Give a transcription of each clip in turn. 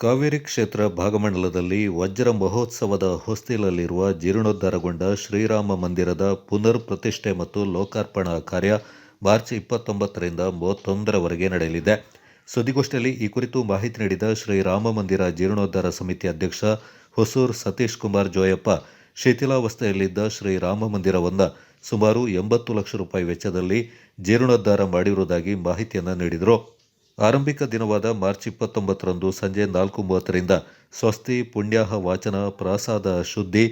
ಕಾವೇರಿ ಕ್ಷೇತ್ರ ಭಾಗಮಂಡಲದಲ್ಲಿ ವಜ್ರ ಮಹೋತ್ಸವದ ಹೊಸ್ತಿಲಲ್ಲಿರುವ ಜೀರ್ಣೋದ್ಧಾರಗೊಂಡ ಶ್ರೀರಾಮ ಮಂದಿರದ ಪುನರ್ ಪ್ರತಿಷ್ಠೆ ಮತ್ತು ಲೋಕಾರ್ಪಣಾ ಕಾರ್ಯ ಮಾರ್ಚ್ ಇಪ್ಪತ್ತೊಂಬತ್ತರಿಂದ ಮೂವತ್ತೊಂದರವರೆಗೆ ನಡೆಯಲಿದೆ. ಸುದ್ದಿಗೋಷ್ಠಿಯಲ್ಲಿ ಈ ಕುರಿತು ಮಾಹಿತಿ ನೀಡಿದ ಶ್ರೀರಾಮ ಮಂದಿರ ಜೀರ್ಣೋದ್ಧಾರ ಸಮಿತಿ ಅಧ್ಯಕ್ಷ ಹೊಸೂರ್ ಸತೀಶ್ ಕುಮಾರ್ ಜೋಯಪ್ಪ, ಶಿಥಿಲಾವಸ್ಥೆಯಲ್ಲಿದ್ದ ಶ್ರೀರಾಮ ಮಂದಿರವನ್ನು ಸುಮಾರು ಎಂಬತ್ತು ಲಕ್ಷ ರೂಪಾಯಿ ವೆಚ್ಚದಲ್ಲಿ ಜೀರ್ಣೋದ್ಧಾರ ಮಾಡಿರುವುದಾಗಿ ಮಾಹಿತಿಯನ್ನು ನೀಡಿದರು. ಆರಂಭಿಕ ದಿನವಾದ ಮಾರ್ಚ್ ಇಪ್ಪತ್ತೊಂಬತ್ತರಂದು ಸಂಜೆ ನಾಲ್ಕು ಮೂವತ್ತರಿಂದ ಸ್ವಸ್ತಿ, ಪುಣ್ಯಾಹ, ವಾಚನ, ಪ್ರಸಾದ, ಶುದ್ಧಿ,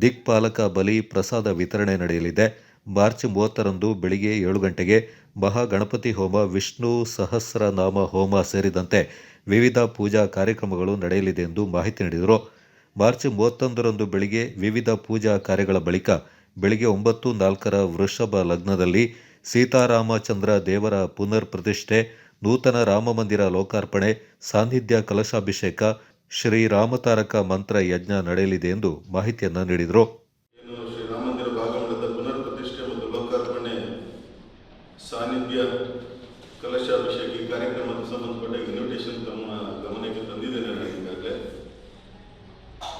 ದಿಕ್ಪಾಲಕ ಬಲಿ, ಪ್ರಸಾದ ವಿತರಣೆ ನಡೆಯಲಿದೆ. ಮಾರ್ಚ್ ಮೂವತ್ತರಂದು ಬೆಳಿಗ್ಗೆ ಏಳು ಗಂಟೆಗೆ ಮಹಾಗಣಪತಿ ಹೋಮ, ವಿಷ್ಣು ಸಹಸ್ರನಾಮ ಹೋಮ ಸೇರಿದಂತೆ ವಿವಿಧ ಪೂಜಾ ಕಾರ್ಯಕ್ರಮಗಳು ನಡೆಯಲಿದೆ ಎಂದು ಮಾಹಿತಿ ನೀಡಿದರು. ಮಾರ್ಚ್ ಮೂವತ್ತೊಂದರಂದು ಬೆಳಿಗ್ಗೆ ವಿವಿಧ ಪೂಜಾ ಕಾರ್ಯಗಳ ಬಳಿಕ ಬೆಳಿಗ್ಗೆ ಒಂಬತ್ತು ನಾಲ್ಕರ ವೃಷಭ ಲಗ್ನದಲ್ಲಿ ಸೀತಾರಾಮಚಂದ್ರ ದೇವರ ಪುನರ್ ಪ್ರತಿಷ್ಠೆ ನೂತನ ರಾಮಮಂದಿರ ಲೋಕಾರ್ಪಣೆ, ಸಾನ್ನಿಧ್ಯ ಕಲಶಾಭಿಷೇಕ ಶ್ರೀರಾಮತಾರಕ ಮಂತ್ರ ಯಜ್ಞ ನಡೆಯಲಿದೆ ಎಂದು ಮಾಹಿತಿಯನ್ನು ನೀಡಿದರು. ಶ್ರೀರಾಮಂದಿರ ಭಾಗಮಂಡಲದ ಪುನರ್ ಪ್ರತಿಷ್ಠೆ ಮತ್ತು ಲೋಕಾರ್ಪಣೆ, ಸಾನ್ನಿಧ್ಯ ಕಲಶಾಭಿಷೇಕ ಈ ಕಾರ್ಯಕ್ರಮಕ್ಕೆ ಸಂಬಂಧಪಟ್ಟ ಇನ್ವಿಟೇಷನ್ ತಮ್ಮ ಗಮನಕ್ಕೆ ತಂದಿದ್ದೇನೆ ಈಗಾಗಲೇ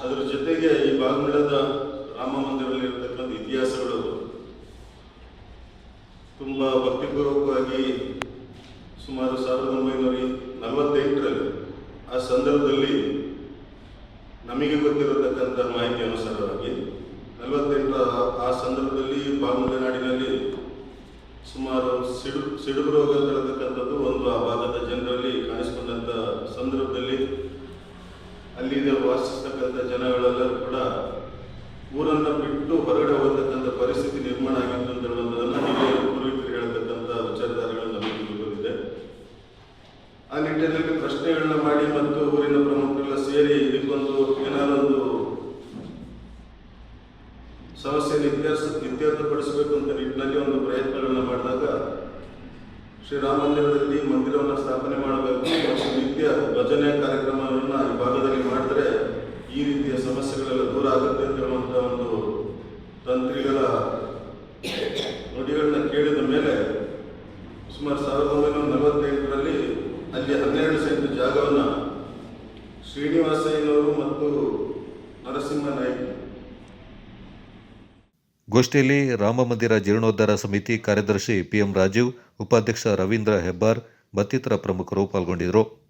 ಅದರ ಜೊತೆಗೆ ಈ ಭಾಗಮಂಡಲದ ರಾಮ ಮಂದಿರದಲ್ಲಿ ಇರತಕ್ಕಂಥ ಇತಿಹಾಸಗಳು ತುಂಬ ಭಕ್ತಿಪೂರ್ವಕವಾಗಿ ಸುಮಾರು ಸಾವಿರದ ಒಂಬೈನೂರ ನಲವತ್ತೆಂಟರಲ್ಲಿ ಆ ಸಂದರ್ಭದಲ್ಲಿ ನಮಗೆ ಗೊತ್ತಿರತಕ್ಕಂಥ ಮಾಹಿತಿ ಅನುಸಾರವಾಗಿ ನಲವತ್ತೆಂಟರ ಆ- ಸಂದರ್ಭದಲ್ಲಿ ಸಂದರ್ಭದಲ್ಲಿ ಬಾಮುಲನಾಡಿನಲ್ಲಿ ಸುಮಾರು ಸಿಡು, ಸಿಡುಬು ರೋಗ ತರತಕ್ಕಂಥದ್ದು ಒಂದು ಆ ಭಾಗದ ಜನರಲ್ಲಿ ಕಾಣಿಸಿಕೊಂಡಂಥ ಸಂದರ್ಭದಲ್ಲಿ ಅಲ್ಲಿಂದ ವಾಸಿಸ್ತಕ್ಕಂಥ ಜನಗಳೆಲ್ಲರೂ ಕೂಡ ಊರನ್ನು ಬಿಟ್ಟು ಹೊರಗಡೆ ಹೋಗ್ತಕ್ಕಂಥ ಪರಿಸ್ಥಿತಿ ನಿರ್ಮಾಣ ಆಗಿತ್ತು ಆ ನಿಟ್ಟಿನಲ್ಲಿ ಪ್ರಶ್ನೆಗಳನ್ನ ಮಾಡಿ ಮತ್ತು ಊರಿನ ಪ್ರಮುಖರೆಲ್ಲ ಸೇರಿ ಇದಕ್ಕೊಂದು ಏನಾರೊಂದು ಸಮಸ್ಯೆಯನ್ನು ಇತ್ಯರ್ಥ ಇತ್ಯರ್ಥಪಡಿಸಬೇಕು ಅಂತ ನಿಟ್ಟಿನಲ್ಲಿ ಒಂದು ಪ್ರಯತ್ನಗಳನ್ನ ಮಾಡಿದಾಗ ಶ್ರೀರಾಮ ಮಂದಿರದಲ್ಲಿ ಮಂದಿರವನ್ನು ಸ್ಥಾಪನೆ ಮಾಡಬೇಕು. ಮತ್ತು ನಿತ್ಯ ಭಜನೆ ಕಾರ್ಯಕ್ರಮವನ್ನು ಈ ಭಾಗದಲ್ಲಿ ಮಾಡಿದ್ರೆ ಈ ರೀತಿಯ ಸಮಸ್ಯೆಗಳೆಲ್ಲ ದೂರ ಆಗುತ್ತೆ ಅಂತ ಒಂದು ತಂತ್ರಿಗಳ ನುಡಿಗಳನ್ನ ಕೇಳಿದ ಮೇಲೆ ಸುಮಾರು ಸಾವಿರದ ಒಂಬೈನೂರ ಗೋಷ್ಠಿಯಲ್ಲಿ ರಾಮಮಂದಿರ ಜೀರ್ಣೋದ್ಧಾರ ಸಮಿತಿ ಕಾರ್ಯದರ್ಶಿ ಪಿಎಂ ರಾಜೀವ್ ಉಪಾಧ್ಯಕ್ಷ ರವೀಂದ್ರ ಹೆಬ್ಬಾರ್ ಮತ್ತಿತರ ಪ್ರಮುಖರು ಪಾಲ್ಗೊಂಡಿದ್ದರು.